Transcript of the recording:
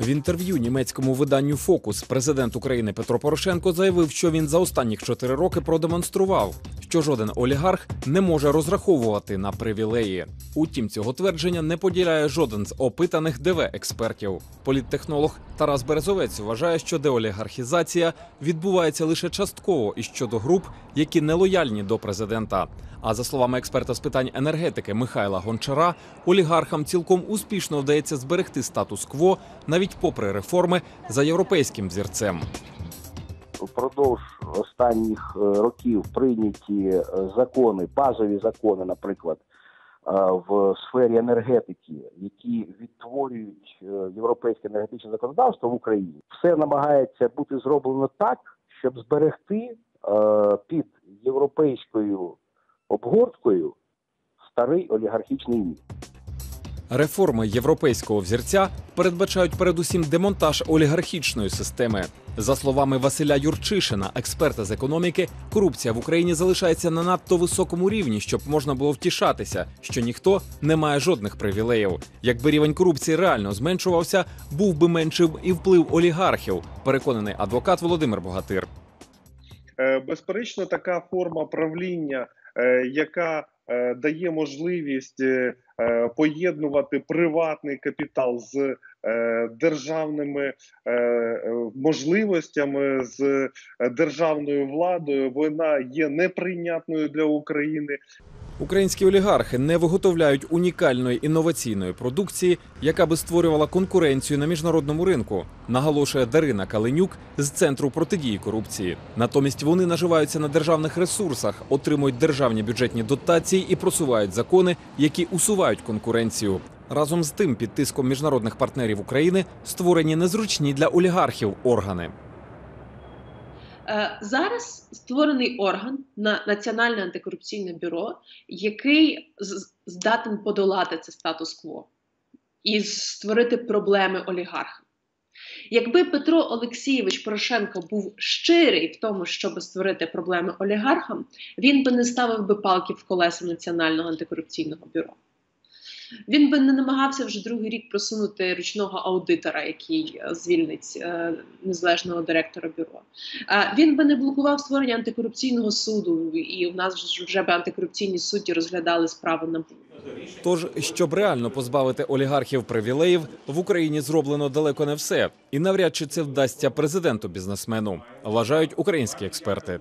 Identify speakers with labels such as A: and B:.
A: В інтерв'ю німецькому виданню Фокус президент України Петро Порошенко заявив, що він за останніх чотири роки продемонстрував, що жоден олігарх не може розраховувати на привілеї. Утім, цього твердження не поділяє жоден з опитаних ДВ експертів. Політтехнолог Тарас Березовець вважає, що деолігархізація відбувається лише частково і щодо груп, які не лояльні до президента. А за словами експерта з питань енергетики Михайла Гончара, олігархам цілком успішно вдається зберегти статус-кво навіть попри реформи за європейським взірцем.
B: Впродовж останніх е, років прийняті е, закони, базові закони, наприклад, е, в сфері енергетики, які відтворюють європейське енергетичне законодавство в Україні, все намагається бути зроблено так, щоб зберегти під європейською обгорткою старий олігархічний міф.
A: Реформи європейського взірця передбачають передусім демонтаж олігархічної системи. За словами Василя Юрчишина, експерта з економіки, корупція в Україні залишається на надто високому рівні, щоб можна було втішатися, що ніхто не має жодних привілеїв. Якби рівень корупції реально зменшувався, був би меншим і вплив олігархів. Переконаний адвокат Володимир Богатир.
C: Е, Безперечно, така форма правління, е, яка е, дає можливість поєднувати приватний капітал з державними можливостями, з державною владою, вона є неприйнятною для України.
A: Українські олігархи не виготовляють унікальної інноваційної продукції, яка би створювала конкуренцію на міжнародному ринку, наголошує Дарина Каленюк з центру протидії корупції. Натомість вони наживаються на державних ресурсах, отримують державні бюджетні дотації і просувають закони, які усувають конкуренцію. Разом з тим, під тиском міжнародних партнерів України створені незручні для олігархів органи.
D: Е, Зараз створений орган на Національне антикорупційне бюро, який здатен подолати це статус-кво і створити проблеми олігархам. Якби Петро Олексійович Порошенко був щирий в тому, щоб створити проблеми олігархам, він би не ставив би палки в колеса Національного антикорупційного бюро. Він би не намагався вже другий рік просунути ручного аудитора, який е, звільнить е, незалежного директора бюро. А Він би не блокував створення антикорупційного суду, і у нас вже би антикорупційні судді розглядали справи на
A: Тож, щоб реально позбавити олігархів привілеїв, в Україні зроблено далеко не все, і навряд чи це вдасться президенту бізнесмену, вважають українські експерти.